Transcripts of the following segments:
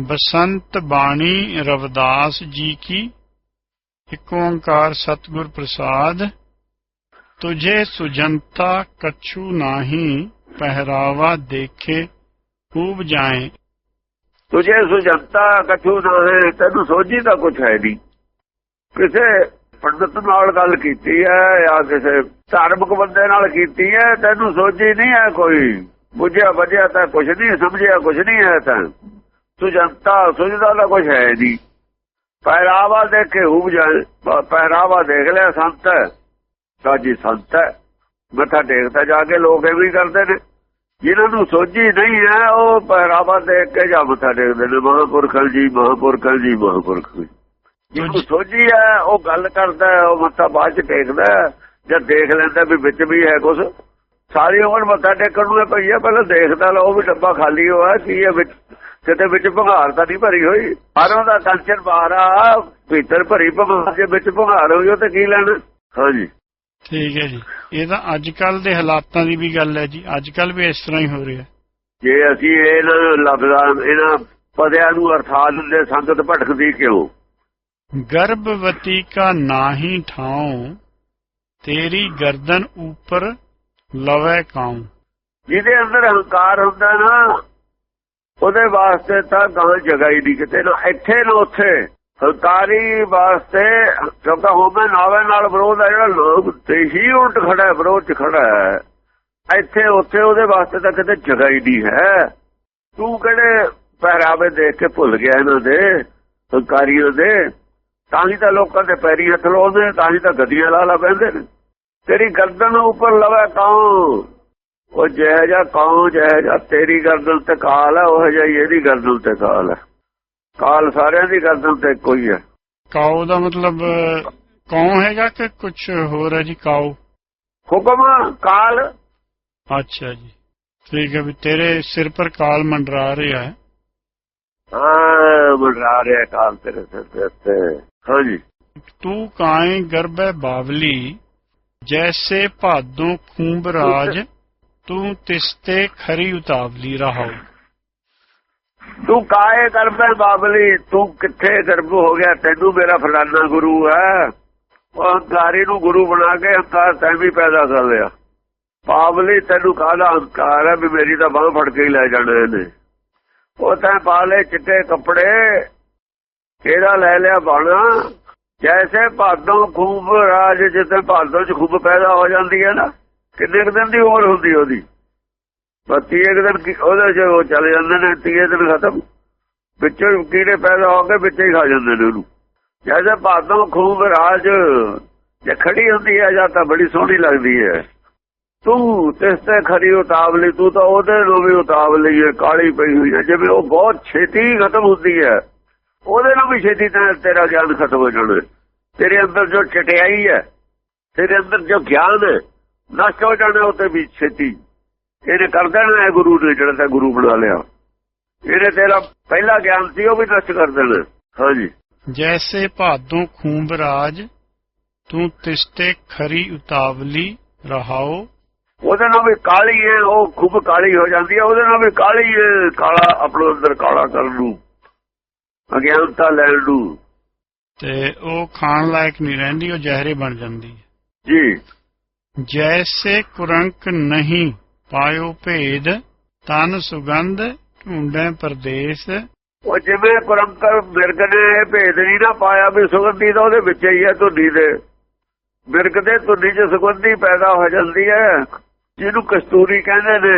ਬਸੰਤ ਬਾਣੀ ਰਵਦਾਸ ਜੀ ਕੀ। ਇੱਕ ਓੰਕਾਰ ਸਤਿਗੁਰ ਪ੍ਰਸਾਦ। ਤੁਝੇ ਸੁਜੰਤਾ ਕਛੂ ਨਾਹੀ, ਪਹਿਰਾਵਾ ਦੇਖੇ ਖੂਬ ਜਾਏ। ਤੁਝੇ ਸੁਜੰਤਾ ਕਛੂ ਨਾ ਤੈਨੂੰ ਸੋਝੀ ਤਾਂ ਕੁਛ ਹੈ ਨਹੀਂ। ਕਿਸੇ ਪੰਡਤ ਨਾਲ ਗੱਲ ਕੀਤੀ ਹੈ ਜਾਂ ਕਿਸੇ ਧਾਰਮਿਕ ਬੰਦੇ ਨਾਲ ਕੀਤੀ ਹੈ, ਤੈਨੂੰ ਸੋਝੀ ਨਹੀਂ ਹੈ ਕੋਈ। ਬੁਝਿਆ ਵਜਿਆ ਤਾਂ ਕੁਛ ਨਹੀਂ, ਸਮਝਿਆ ਕੁਛ ਨਹੀਂ ਹੈ ਤਾਂ। ਸੁਜੰਤਾ ਸੁਝਦਾ ਤਾਂ ਕੁਛ ਹੈ ਨਹੀਂ ਪਹਿਰਾਵਾ ਦੇਖ ਕੇ ਹੂਬ ਪ- ਪਹਿਰਾਵਾ ਦੇਖ ਲਿਆ ਸੰਤ। ਸਾਜੀ ਸੰਤ ਮੱਥਾ ਟੇਕਦਾ ਜਾ ਕੇ ਲੋਕ ਇਹ ਵੀ ਕਰਦੇ ਨੇ। ਜਿਨ੍ਹਾਂ ਨੂੰ ਸੋਝੀ ਨਹੀਂ ਹੈ ਉਹ ਪਹਿਰਾਵਾ ਦੇਖ ਕੇ ਜਾ ਮੱਥਾ ਟੇਕਦੇ ਨੇ। ਮਹਾਂਪੁਰਖਾਂ ਜੀ ਮਹਾਂਪੁਰਖਾਂ ਜੀ ਮਹਾਂਪੁਰਖ ਜੀ। ਜਿਹਨੂੰ ਸੋਝੀ ਹੈ ਉਹ ਗੱਲ ਕਰਦਾ ਉਹ ਮੱਥਾ ਬਾਅਦ ਚ ਟੇਕਦਾ। ਜਦ ਦੇਖ ਲੈਂਦਾ ਵੀ ਵਿੱਚ ਵੀ ਹੈ ਕੁਝ ਸਾਰੀ ਉਮਰ ਮੱਥਾ ਟੇਕਣ ਨੂੰ ਪਈ ਹੈ ਪਹਿਲਾਂ ਦੇਖਦਾ ਲਓ ਵੀ ਡੱਬਾ ਖਾਲੀ ਹੋਇਆ ਕੀ ਹੈ ਵਿੱਚ ਕਿਤੇ ਵਿੱਚ ਭੰਗਾਰ ਤਾਂ ਨਹੀਂ ਭਰੀ ਹੋਈ। ਬਾਹਰੋਂ ਦਾ ਕਲਚਰ ਬਾਹਰ ਆ ਭੀਤਰ ਭਰੀ ਭੰਗਾਰ ਜੇ ਵਿੱਚ ਭੰਗਾਰ ਹੋਈ ਉਹ ਤਾਂ ਕੀ ਲੈਣਾ? ਹਾਂਜੀ। ਠੀਕ ਹੈ ਜੀ। ਇਹ ਤਾਂ ਅੱਜ ਕੱਲ ਦੇ ਹਾਲਾਤਾਂ ਦੀ ਵੀ ਗੱਲ ਹੈ ਜੀ। ਅੱਜ ਕੱਲ ਵੀ ਇਸ ਤਰ੍ਹਾਂ ਹੀ ਹੋ ਰਿਹਾ। ਜੇ ਅਸੀਂ ਇਹਨਾਂ ਲਫ਼ਜ਼ਾਂ ਇਹਨਾਂ ਪਦਿਆਂ ਨੂੰ ਅਰਥਾਤ ਦਿੰਦੇ ਸੰਗਤ ਭਟਕਦੀ ਕਿਉਂ? ਗਰਭਵਤੀ ਕਾ ਨਾਹੀ ਠਾਉ ਤੇਰੀ ਗਰਦਨ ਉੱਪਰ ਲਵੇ ਕਾਉ। ਜਿਹਦੇ ਅੰਦਰ ਹੰਕਾਰ ਹੁੰਦਾ ਨਾ ਉਹਦੇ ਵਾਸਤੇ ਤਾਂ ਗਾਂ ਜਗ੍ਹਾ ਹੀ ਨਹੀਂ ਕਿਤੇ ਨਾ ਇੱਥੇ ਨਾ ਉੱਥੇ। ਹੰਕਾਰੀ ਵਾਸਤੇ ਕਿਉਂਕਿ ਹੋਵੇ ਨਾਵੇ ਨਾਲ ਵਿਰੋਧ ਹੈ ਜਿਹੜਾ ਲੋਕ ਤੇ ਹੀ ਉਲਟ ਖੜਾ ਹੈ ਵਿਰੋਧ ਚ ਖੜਾ ਹੈ। ਇੱਥੇ ਉੱਥੇ ਉਹਦੇ ਵਾਸਤੇ ਤਾਂ ਕਿਤੇ ਜਗ੍ਹਾ ਹੀ ਨਹੀਂ ਹੈ। ਤੂੰ ਕਿਹੜੇ ਪਹਿਰਾਵੇ ਦੇਖ ਕੇ ਭੁੱਲ ਗਿਆ ਇਹਨਾਂ ਦੇ ਹੰਕਾਰੀਆਂ ਦੇ? ਤਾਂ ਹੀ ਤਾਂ ਲੋਕਾਂ ਦੇ ਪੈਰੀ ਹੱਥ ਲਾਉਂਦੇ ਨੇ, ਤਾਂ ਹੀ ਤਾਂ ਗੱਡੀਆਂ ਲਾ ਲਾ ਬਹਿੰਦੇ ਨੇ। ਤੇਰੀ ਗਰਦਨ ਉੱਪਰ ਲਵੇ ਕੌਂ ਉਹ ਜੈ ਜਾ ਕੌਂ ਜੈ ਜਾ ਤੇਰੀ ਗਰਦਨ ਤੇ ਕਾਲ ਹੈ ਉਹ ਜਿਹਾ ਇਹਦੀ ਗਰਦਨ ਤੇ ਕਾਲ ਹੈ ਕਾਲ ਸਾਰਿਆਂ ਦੀ ਗਰਦਨ ਤੇ ਕੋਈ ਹੈ ਕਾਉ ਦਾ ਮਤਲਬ ਕੌਣ ਹੈਗਾ ਕਿ ਕੁਝ ਹੋਰ ਹੈ ਜੀ ਕਾਉ ਹੁਕਮ ਕਾਲ। ਅੱਛਾ ਜੀ। ਠੀਕ ਹੈ ਵੀ ਤੇਰੇ ਸਿਰ ਪਰ ਕਾਲ ਮੰਡਰਾ ਰਿਹਾ ਹੈ। ਹਾਂ ਮੰਡਰਾ ਰਿਹਾ ਕਾਲ ਤੇਰੇ ਸਿਰ ਤੇ ਹਾਂਜੀ ਤੂੰ ਕਾਏ ਗਰਭੈ ਬਾਵਲੀ ਜੈਸੇ ਭਾਦੋਂ ਖੂੰਬ ਰਾਜ ਤੂੰ ਤਿਸਤੇ ਖਰੀ ਉਤਾਵਲੀ ਰਹਾਉ ਤੂੰ ਕਾਏ ਕਰਬੇ ਬਾਬਲੀ ਤੂੰ ਕਿੱਥੇ ਗਰਭ ਹੋ ਗਿਆ ਤੈਨੂੰ ਮੇਰਾ ਫਲਾਨਾ ਗੁਰੂ ਹੈ ਉਹ ਹੰਕਾਰੀ ਨੂੰ ਗੁਰੂ ਬਣਾ ਕੇ ਹੰਕਾਰ ਤੈਂ ਵੀ ਪੈਦਾ ਕਰ ਲਿਆ ਬਾਬਲੀ ਤੈਨੂੰ ਕਾਹਦਾ ਹੰਕਾਰ ਹੈ ਵੀ ਮੇਰੀ ਤਾਂ ਬਾਹ ਫੜ ਕੇ ਹੀ ਲੈ ਜਾਣੇ ਨੇ ਉਹ ਤੈਂ ਪਾ ਲਏ ਚਿੱਟੇ ਕੱਪੜੇ ਕਿਹੜਾ ਲੈ ਲਿਆ ਬਾਣਾ ਜੈਸੇ ਭਾਦੋਂ ਖੂਬ ਰਾਜ ਜਿੱਥੇ ਭਾਦੋਂ ਚ ਖੂਬ ਪੈਦਾ ਹੋ ਜਾਂਦੀ ਹੈ ਨਾ ਕਿੰਨੇ ਕੁ ਦਿਨ ਦੀ ਉਮਰ ਹੁੰਦੀ ਉਹਦੀ। ਬੱਤੀ ਇੱਕ ਦਿਨ ਉਹਦੇ ਚ ਉਹ ਚਲੇ ਜਾਂਦੇ ਨੇ, ਤੀਏ ਦਿਨ ਖਤਮ। ਵਿੱਚੋਂ ਕੀੜੇ ਪੈਦਾ ਹੋ ਕੇ ਵਿੱਚੇ ਹੀ ਖਾ ਜਾਂਦੇ ਨੇ ਉਹਨੂੰ। ਜੈਸੇ ਭਾਦੋਂ ਖੂਬ ਰਾਜ ਜੇ ਖੜੀ ਹੁੰਦੀ ਹੈ, ਜਾਂ ਤਾਂ ਬੜੀ ਸੋਹਣੀ ਲੱਗਦੀ ਹੈ। ਤੂੰ ਤਿਸ ਤੇ ਖਰੀ ਉਤਾਵਲੀ ਤੂੰ ਤਾਂ ਉਹਦੇ ਨੂੰ ਵੀ ਉਤਾਵਲੀ ਹੈ, ਕਾਲੀ ਪਈ ਹੋਈ ਹੈ। ਜਿਵੇਂ ਉਹ ਬਹੁਤ ਛੇਤੀ ਖਤਮ ਹੁੰਦੀ ਹੈ। ਉਹਦੇ ਨੂੰ ਵੀ ਛੇਤੀ ਤੇਰਾ ਗਿਆਨ ਖਤਮ ਹੋ ਜਾਣਾ। ਤੇਰੇ ਅੰਦਰ ਜੋ ਚਟਿਆਈ ਹੈ, ਤੇਰੇ ਅੰਦਰ ਜੋ ਗਿਆਨ ਹੈ ਨਸ਼ਟ ਹੋ ਜਾਣਾ ਉਹ ਤੇ ਵੀ ਛੇਤੀ? ਇਹਨੇ ਕਰ ਦੇਣਾ ਹੈ ਗੁਰੂ ਨੇ ਜਿਹੜਾ ਤਾਂ ਗੁਰੂ ਬਣਾ ਲਿਆ। ਇਹਨੇ ਤੇਰਾ ਪਹਿਲਾ ਗਿਆਨ ਸੀ ਉਹ ਵੀ ਨਸ਼ਟ ਕਰ ਦੇਣਾ। ਹਾਂਜੀ। ਜੈਸੇ ਭਾਦੋਂ ਖੂੰਬ ਰਾਜ ਤੂੰ ਤਿਸਤੇ ਖਰੀ ਉਤਾਵਲੀ ਰਹਾਉ ਉਹਦੇ ਨਾਲ ਵੀ ਕਾਲੀ ਹੈ ਉਹ ਖੂਬ ਕਾਲੀ ਹੋ ਜਾਂਦੀ ਹੈ ਉਹਦੇ ਨਾਲ ਵੀ ਕਾਲੀ ਹੈ ਕਾਲਾ ਆਪਣੇ ਅੰਦਰ ਕਾਲਾ ਕਰਨ ਨੂੰ ਅਗਿਆਨਤਾ ਲੈਣ ਨੂੰ। ਤੇ ਉਹ ਖਾਣ ਲਾਇਕ ਨਹੀਂ ਰਹਿੰਦੀ ਉਹ ਜ਼ਹਿਰੇ ਬਣ ਜਾਂਦੀ ਹੈ। ਜੀ। ਜੈਸੇ ਕੁਰੰਕ ਨਹੀਂ ਪਾਇਓ ਭੇਦ ਤਨ ਸੁਗੰਧ ਢੂੰਡੈ ਪਰਦੇਸ ਉਹ ਜਿਵੇਂ ਪਰੰਪਰ ਮਿਰਗ ਨੇ ਭੇਦ ਨਹੀਂ ਨਾ ਪਾਇਆ ਵੀ ਸੁਗੰਧੀ ਤਾਂ ਉਹਦੇ ਵਿੱਚ ਹੀ ਹੈ ਧੁੰਨੀ ਦੇ ਮਿਰਗ ਦੇ ਧੁੰਨੀ 'ਚ ਸੁਗੰਧੀ ਪੈਦਾ ਹੋ ਜਾਂਦੀ ਹੈ ਜਿਹਨੂੰ ਕਸਤੂਰੀ ਕਹਿੰਦੇ ਨੇ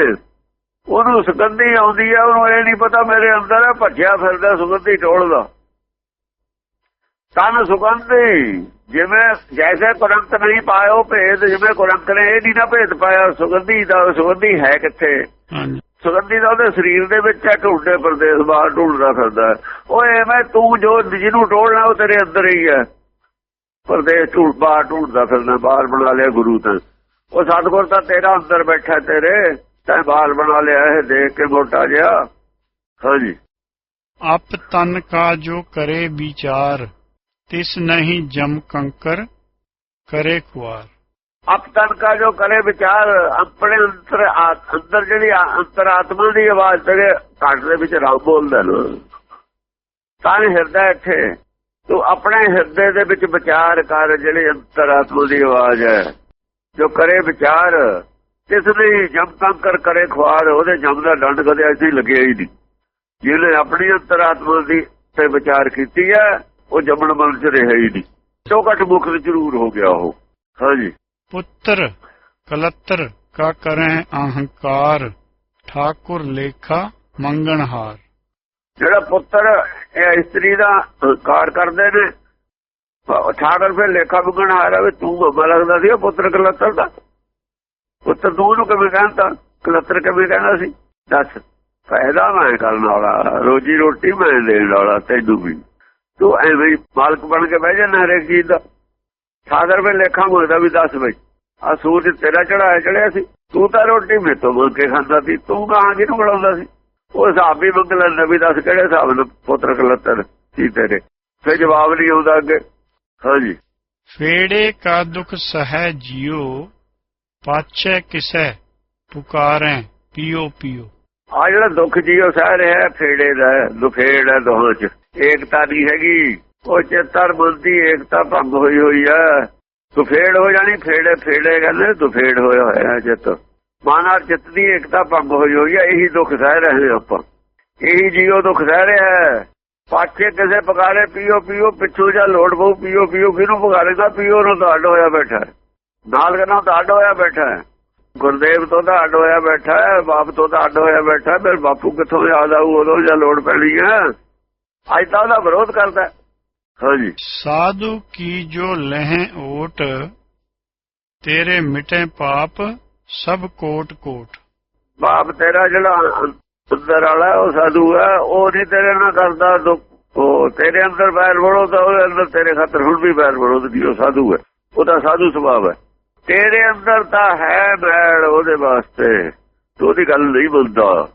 ਉਹਨੂੰ ਸੁਗੰਧੀ ਆਉਂਦੀ ਹੈ ਉਹਨੂੰ ਇਹ ਨਹੀਂ ਪਤਾ ਮੇਰੇ ਅੰਦਰ ਹੈ ਭੱਜਿਆ ਫਿਰਦਾ ਸੁਗੰਧੀ ਟੋਲਦਾ ਤਨ ਸੁਗੰਧੀ ਜਿਵੇਂ ਜੈਸੇ ਕੁਰੰਕ ਨਹੀਂ ਪਾਇਓ ਭੇਦ ਜਿਵੇਂ ਕੁਰੰਕ ਨੇ ਇਹ ਨਹੀਂ ਨਾ ਭੇਦ ਪਾਇਆ ਸੁਗੰਧੀ ਦਾ ਸੁਗੰਧੀ ਹੈ ਕਿੱਥੇ? ਹਾਂਜੀ। ਸੁਗੰਧੀ ਦਾ ਉਹਦੇ ਸਰੀਰ ਦੇ ਵਿੱਚ ਹੈ ਢੂੰਡੇ ਪ੍ਰਦੇਸ਼ ਬਾਹਰ ਢੂੰਡਦਾ ਫਿਰਦਾ। ਉਹ ਐਵੇਂ ਤੂੰ ਜੋ ਜਿਹਨੂੰ ਟੋਲਣਾ ਉਹ ਤੇਰੇ ਅੰਦਰ ਹੀ ਹੈ। ਪ੍ਰਦੇਸ਼ ਢੂੰਡ ਬਾਹਰ ਢੂੰਡਦਾ ਫਿਰਦਾ ਬਾਹਰ ਬਣਾ ਲਿਆ ਗੁਰੂ ਤਾਂ। ਉਹ ਸਤਗੁਰ ਤਾਂ ਤੇਰਾ ਅੰਦਰ ਬੈਠਾ ਤੇਰੇ ਤੈਂ ਬਾਹਰ ਬਣਾ ਲਿਆ ਇਹ ਦੇਖ ਕੇ ਮੋਟਾ ਜਿਹਾ। ਹਾਂਜੀ। ਅਪ ਤਨ ਕਾ ਜੋ ਕਰੇ ਵਿਚਾਰ ਤਿਸ ਨਹੀਂ ਜਮ ਕੰਕਰ ਕਰੇ ਖੁਆਰ ਅਪਤਨ ਕਾ ਜੋ ਕਰੇ ਵਿਚਾਰ, ਆਪਣੇ ਅੰਦਰ ਅੰਦਰ ਜਿਹੜੀ ਆ- ਅੰਤਰਾਤਮਾ ਦੀ ਆਵਾਜ਼ ਤੇ ਘੱਟ ਦੇ ਵਿੱਚ ਰੱਬ ਬੋਲਦਾ ਨਾ। ਤਾਂ ਹਿਰਦਾ ਇੱਥੇ। ਤੂੰ ਆਪਣੇ ਹਿਰਦੇ ਦੇ ਵਿੱਚ ਵਿਚਾਰ ਕਰ ਜਿਹੜੇ ਅੰਤਰਾਤਮਾ ਦੀ ਆਵਾਜ਼ ਹੈ। ਜੋ ਕਰੇ ਵਿਚਾਰ ਇਸ ਲਈ ਜਮ ਕੰਕਰ ਕਰੇ ਖੁਆਰ, ਉਹਦੇ ਜਮ ਦਾ ਡੰਡ ਕਦੇ ਐਸੀ ਲੱਗਿਆ ਹੀ ਨਹੀਂ। ਜਿਹਨੇ ਆਪਣੀ ਅੰਤਰਾਤਮਾ ਦੀ ਤੇ ਵਿਚਾਰ ਕੀਤੀ ਹੈ ਉਹ ਜਮਣ ਮਨ ਚ ਰਿਹਾ ਹੀ ਨਹੀਂ। ਚੌਕਟ ਮੁਖ ਜ਼ਰੂਰ ਹੋ ਗਿਆ ਉਹ? ਹਾਂਜੀ ਪੁੱਤਰ ਕਲਤਰ ਕਾ ਕਰੈ ਅਹੰਕਾਰ ਠਾਕੁਰ ਲੇਖਾ ਮੰਗਣਹਾਰ। ਜਿਹੜਾ ਪੁੱਤਰ ਇਹ ਇਸਤਰੀ ਦਾ ਹੰਕਾਰ ਕਰਦੇ ਨੇ ਠਾਕਰ ਫਿਰ ਲੇਖਾ ਬੁਗਣ ਆ ਰਿਹਾ ਵੀ ਤੂੰ ਬੱਬਾ ਲੱਗਦਾ ਸੀ ਪੁੱਤਰ ਕਲੱਤਰ ਦਾ? ਪੁੱਤਰ ਤੂੰ ਨੂੰ ਕਿਵੇਂ ਕਹਿੰਦਾ? ਕਲੱਤਰ ਕਿਵੇਂ ਕਹਿੰਦਾ ਸੀ? ਦੱਸ ਫਾਇਦਾ ਮੈਂ ਕਰਨ ਵਾਲਾ ਰੋਜੀ ਰੋਟੀ ਮੈਂ ਦੇਣ ਵਾਲਾ ਤੈਨੂੰ ਵੀ। ਤੂੰ ਐਵੇਂ ਹੀ ਮਾਲਕ ਬਣ ਕੇ ਬਹਿ ਜਾਣਾ ਹਰੇਕ ਚੀਜ਼ ਦਾ। ਠਾਕਰ ਫਿਰ ਲੇਖਾ ਮੰਗਦਾ ਵੀ ਦੱਸ ਬਈ ਆ ਸੂਰਜ ਤੇਰਾ ਚੜਾਇਆ ਚੜਿਆ ਸੀ ਤੂੰ ਤਾਂ ਰੋਟੀ ਮੇਰੇ ਤੋਂ ਮੰਗ ਕੇ ਖਾਂਦਾ ਸੀ ਤੂੰ ਕਹਾਂ ਕਿਹਨੂੰ ਬੁਲਾਉਂਦਾ ਸੀ? ਉਹ ਹਿਸਾਬ ਵੀ ਮੰਗ ਲੈਂਦਾ ਵੀ ਦੱਸ ਕਿਹੜੇ ਹਿਸਾਬ ਨਾਲ ਪੁੱਤਰ ਕਲੱਤਰ ਸੀ ਤੇਰੇ। ਫਿਰ ਜਵਾਬ ਨਹੀਂ ਆਉਂਦਾ ਅੱਗੇ। ਹਾਂਜੀ। ਫੇੜੇ ਕਾ ਦੁਖ ਸਹਿ ਜਿਉ ਪਾਛੈ ਕਿਸੈ ਪੁਕਾਰੈ ਪਿਓ ਪਿਓ। ਆ ਜਿਹੜਾ ਦੁੱਖ ਜੀਓ ਸਹਿ ਰਿਹਾ ਫੇੜੇ ਦਾ ਦੁਖੇੜ ਦੋਹਾਂ ਚ। ਏਕਤਾ ਨਹੀਂ ਹੈਗੀ। ਉਹ ਚੇਤਰ ਬੁੱਧੀ, ਏਕਤਾ ਭੰਗ ਹੋਈ ਹੋਈ ਹੈ ਦੁਫੇੜ ਹੋ ਜਾਣੀ, ਫੇੜੇ ਫੇੜੇ ਕਹਿੰਦੇ ਦੁਫੇੜ ਹੋਇਆ ਹੋਇਆ ਚਿੱਤ। ਮਾਨਾ ਚਿੱਤ ਦੀ ਏਕਤਾ ਭੰਗ ਹੋਈ ਹੋਈ ਹੈ ਇਹੀ ਦੁੱਖ ਸਹਿ ਰਹੇ ਆਪਾਂ। ਇਹੀ ਜੀਓ ਦੁੱਖ ਸਹਿ ਰਿਹਾ ਹੈ। ਪਾਛੇ ਕਿਸੇ ਪਕਾਰੇ ਪੀਓ ਪੀਓ, ਪਿੱਛੋਂ ਜਾਂ ਲੋੜ ਬਹੁ ਪੀਓ ਪੀਓ, ਕਿਹਨੂੰ ਪਕਾਰੇਗਾ ਪੀਓ ਨੂੰ ਤਾਂ ਅੱਡ ਹੋਇਆ ਬੈਠਾ ਨਾਲ ਕਹਿੰਦਾ ਤਾਂ ਅੱਡ ਹੋਇਆ ਬੈਠਾ ਗੁਰਦੇਵ ਤੋਂ ਤਾਂ ਅੱਡ ਹੋਇਆ ਬੈਠਾ ਬਾਪ ਤੋਂ ਤਾਂ ਅੱਡ ਹੋਇਆ ਬੈਠਾ ਫਿਰ ਬਾਪੂ ਕਿੱਥੋਂ ਯਾਦ ਆਊ? ਉਦੋਂ ਜਾਂ ਲੋੜ ਪੈਣੀ ਹੈ। ਅੱਜ ਤਾਂ ਉਹਦਾ ਵਿਰੋਧ ਕਰਦਾ। ਹਾਂਜੀ। ਸਾਧੂ ਕੀ ਜੋ ਲਹਿ ਓਟ ਤੇਰੇ ਮਿਟੇ ਪਾਪ ਸਭ ਕੋਟ ਕੋਟ। ਬਾਪ ਤੇਰਾ ਜਿਹੜਾ ਅੰਦਰ ਵਾਲਾ ਉਹ ਸਾਧੂ ਹੈ ਉਹ ਨਹੀਂ ਤੇਰੇ ਨਾਲ ਕਰਦਾ ਦੁੱਖ। ਉਹ ਤੇਰੇ ਅੰਦਰ ਬੈਰ ਵੜੋ ਤਾਂ ਉਹਦੇ ਅੰਦਰ ਤੇਰੇ ਖਾਤਰ ਹੁਣ ਵੀ ਬੈਰ ਵੜੋ ਦੀ ਉਹ ਸਾਧੂ ਹੈ। ਉਹਦਾ ਸਾਧੂ ਸੁਭਾਅ ਹੈ। ਤੇਰੇ ਅੰਦਰ ਤਾਂ ਹੈ ਬੈਰ ਉਹਦੇ ਵਾਸਤੇ। ਤੂੰ ਉਹਦੀ ਗੱਲ ਨਹੀਂ ਮੰਨਦਾ।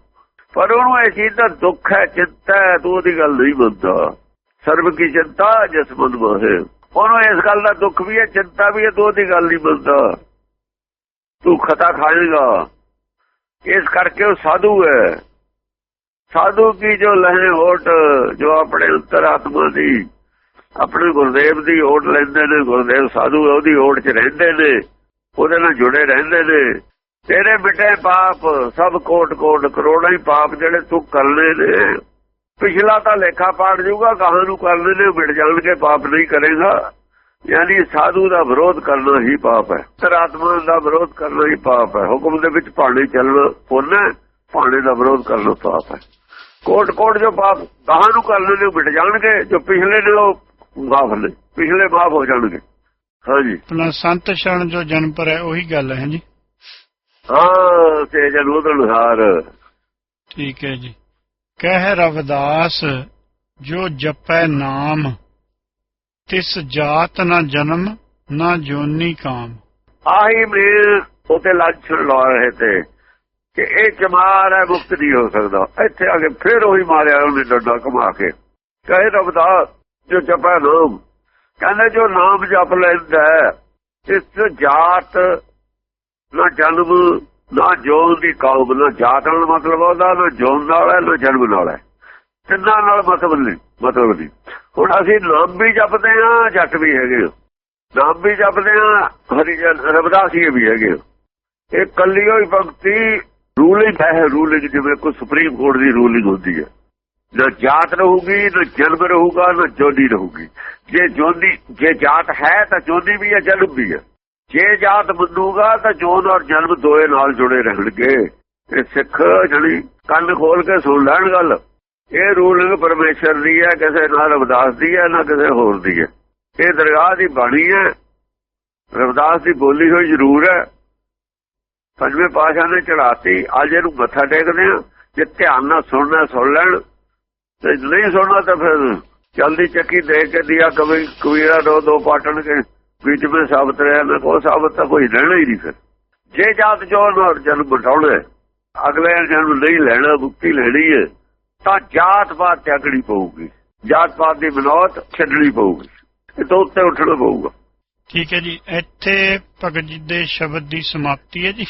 ਪਰ ਉਹਨੂੰ ਇਹ ਚੀਜ਼ ਦਾ ਦੁੱਖ ਹੈ ਚਿੰਤਾ ਹੈ ਤੂੰ ਉਹਦੀ ਗੱਲ ਨਹੀਂ ਮੰਨਦਾ ਸਰਬ ਕੀ ਚਿੰਤਾ ਜਿਸ ਮਨ ਮੋਹੇ ਉਹਨੂੰ ਇਸ ਗੱਲ ਦਾ ਦੁੱਖ ਵੀ ਹੈ ਚਿੰਤਾ ਵੀ ਹੈ ਤੂੰ ਉਹਦੀ ਗੱਲ ਨਹੀਂ ਮੰਨਦਾ ਤੂੰ ਖਤਾ ਖਾਏਗਾ। ਇਸ ਕਰਕੇ ਉਹ ਸਾਧੂ ਹੈ। ਸਾਧੂ ਕੀ ਜੋ ਲਹੇ ਹੋਟ ਜੋ ਆਪਣੇ ਉੱਤਰ ਆਤਮਾ ਦੀ ਆਪਣੇ ਗੁਰਦੇਵ ਦੀ ਓਟ ਲੈਂਦੇ ਨੇ ਗੁਰਦੇਵ ਸਾਧੂ ਹੈ, ਉਹਦੀ ਓਟ 'ਚ ਰਹਿੰਦੇ ਨੇ। ਉਹਦੇ ਨਾਲ ਜੁੜੇ ਰਹਿੰਦੇ ਨੇ। ਤੇਰੇ ਬਿਟੇ ਪਾਪ, ਸਭ ਕੋਟ ਕੋਟ, ਕਰੋੜਾਂ ਹੀ ਪਾਪ ਜਿਹੜੇ ਤੂੰ ਕਰਨੇ ਨੇ। ਪਿਛਲਾ ਤਾਂ ਲੇਖਾ ਪਾੜ ਜੂਗਾ, ਕਹਾਂ ਨੂੰ ਕਰਨੇ ਨੇ, ਮਿਟ ਜਾਣਗੇ, ਪਾਪ ਨਹੀਂ ਕਰੇਗਾ। ਯਾਨੀ ਸਾਧੂ ਦਾ ਵਿਰੋਧ ਕਰਨਾ ਹੀ ਪਾਪ ਹੈ। ਅੰਤਰਾਤਮਾ ਦਾ ਵਿਰੋਧ ਕਰਨਾ ਹੀ ਪਾਪ ਹੈ। ਹੁਕਮ ਦੇ ਵਿੱਚ ਭਾਣੇ ਚੱਲਣਾ ਪੁੰਨ ਹੈ ਭਾਣੇ ਦਾ ਵਿਰੋਧ ਕਰਨਾ ਪਾਪ ਹੈ। ਕੋਟ ਕੋਟ ਜੋ ਪਾਪ ਕਹਾਂ ਨੂੰ ਕਰਨੇ ਨੇ, ਮਿਟ ਜਾਣਗੇ, ਜੋ ਪਿਛਲੇ ਨੇ ਉਹ ਮਾਫ ਨੇ, ਪਿਛਲੇ ਮਾਫ ਹੋ ਜਾਣਗੇ। ਹਾਂਜੀ। ਸੰਤ ਸ਼ਰਨ ਜੋ ਜਨਮ ਪਰ ਹੈ, ਉਹੀ ਗੱਲ ਹੈ ਜੀ ਹਾਂ ਤੇ ਜਨੂਦ ਅਨੁਸਾਰ ਠੀਕ ਹੈ ਜੀ। ਕਹਿ ਰਵਿਦਾਸ ਜੋ ਜਪੈ ਨਾਮ ਤਿਸ ਜਾਤ ਨਾ ਜਨਮ ਨਾ ਜੋਨੀ ਕਾਮ। ਆਹੀ ਮੇਰ ਉਤੇ ਲੱਛਣ ਲਾ ਰਹੇ ਤੇ ਕਿ ਇਹ ਚਮਾਰ ਹੈ ਮੁਕਤ ਨਹੀਂ ਹੋ ਸਕਦਾ। ਇੱਥੇ ਆ ਕੇ ਫਿਰ ਉਹੀ ਮਾਰਿਆ ਉਹਨੇ ਡੰਡਾ ਕਮਾ ਕੇ। ਕਹੇ ਰਬਦਾਸ ਜੋ ਜਪੈ ਨਾਮ ਕਹਿੰਦੇ ਜੋ ਨਾਮ ਜਪ ਲੈਂਦਾ ਇਸ ਜਾਤ ਨਾ ਜਨਮ, ਨਾ ਜੋਨ ਦੀ ਕੌਮ ਨਾ ਜਾਤ ਨਾਲ ਮਤਲਬ ਉਹਦਾ, ਨਾ ਜੋਨ ਨਾਲ ਹੈ, ਨਾ ਜਨਮ ਨਾਲ ਹੈ। ਤਿੰਨਾਂ ਨਾਲ ਮਤਲਬ ਨਹੀਂ ਮਤਲਬ ਨਹੀਂ। ਹੁਣ ਅਸੀਂ ਨਾਮ ਵੀ ਜਪਦੇ ਹਾਂ, ਜੱਟ ਵੀ ਹੈਗੇ ਹਾਂ। ਨਾਮ ਵੀ ਜਪਦੇ ਹਾਂ, ਹਰੀ ਜਨ ਰਬਦਾਸੀਏ ਵੀ ਹੈਗੇ ਹਾਂ। ਇਹ ਕੱਲੀ ਹੋਈ ਭਗਤੀ, ਰੂਲਿੰਗ ਹੈ, ਰੂਲਿੰਗ ਜਿਵੇਂ ਕੋਈ ਸੁਪਰੀਮ ਕੋਰਟ ਦੀ ਰੂਲਿੰਗ ਹੁੰਦੀ ਹੈ। ਨਾ ਜਾਤ ਰਹੂਗੀ, ਨਾ ਜਨਮ ਰਹੂਗਾ, ਨਾ ਜੋਦੀ ਰਹੂਗੀ। ਜੇ ਜੋਦੀ ਜੇ ਜਾਤ ਹੈ ਤਾਂ ਜੋਦੀ ਵੀ ਹੈ, ਜਨਮ ਵੀ ਹੈ। ਜੇ ਜਾਤ ਮੰਨੂਗਾ ਤਾਂ ਜੋਨ ਔਰ ਜਨਮ ਦੋਏ ਨਾਲ ਜੁੜੇ ਰਹਿਣਗੇ। ਇਹ ਸਿੱਖ ਜਣੀ ਕੰਨ ਖੋਲ ਕੇ ਸੁਣ ਲੈਣ ਗੱਲ, ਇਹ ਰੂਲਿੰਗ ਪਰਮੇਸ਼ਰ ਦੀ ਹੈ, ਕਿਸੇ ਨਾਲ ਰਵਿਦਾਸ ਦੀ ਹੈ, ਨਾ ਕਿਸੇ ਹੋਰ ਦੀ ਹੈ। ਇਹ ਦਰਗਾਹ ਦੀ ਬਾਣੀ ਹੈ। ਰਵਿਦਾਸ ਦੀ ਬੋਲੀ ਹੋਈ ਜ਼ਰੂਰ ਹੈ। ਪੰਜਵੇਂ ਪਾਸ਼ਾ ਨੇ ਚੜਾਤੀ ਅੱਜ ਇਹਨੂੰ ਮੱਥਾ ਟੇਕਦੇ ਆ ਜੇ ਧਿਆਨ ਨਾਲ ਸੁਣਨਾ, ਸੁਣ ਲੈਣ। ਤੇ ਨਹੀਂ ਸੁਣਨਾ ਤਾਂ ਫਿਰ ਜਲਦੀ ਚੱਕੀ ਦੇ ਕੇ ਦਿਆ ਕਵੀ ਕਵੀਰਾ ਦੋ ਦੋ ਪਾਟਣ ਕੇ ਵਿੱਚ ਵਿੱਚ ਸਾਬਤ ਰਿਹਾ ਨਾ ਕੋ ਸਾਬਤ ਤਾਂ ਕੋਈ ਰਹਿਣਾ ਹੀ ਨਹੀਂ ਫਿਰ। ਜੇ ਜਾਤ ਜੋਨ ਔਰ ਜਨਮ ਬਟਾਉਣਾ ਅਗਲੇ ਜਨਮ ਨਹੀਂ ਲੈਣਾ, ਮੁਕਤੀ ਲੈਣੀ ਹੈ, ਤਾਂ ਜਾਤ ਪਾਤ ਤਿਆਗਣੀ ਪਊਗੀ। ਜਾਤ ਪਾਤ ਦੀ ਬਨੌਤ ਛੱਡਣੀ ਪਊਗੀ ਇਹ ਤੋਂ ਉੱਤੇ ਉੱਠਣਾ ਪਊਗਾ। ਠੀਕ ਹੈ ਜੀ, ਇੱਥੇ ਭਗਤ ਜੀ ਦੇ ਸ਼ਬਦ ਦੀ ਸਮਾਪਤੀ ਹੈ ਜੀ।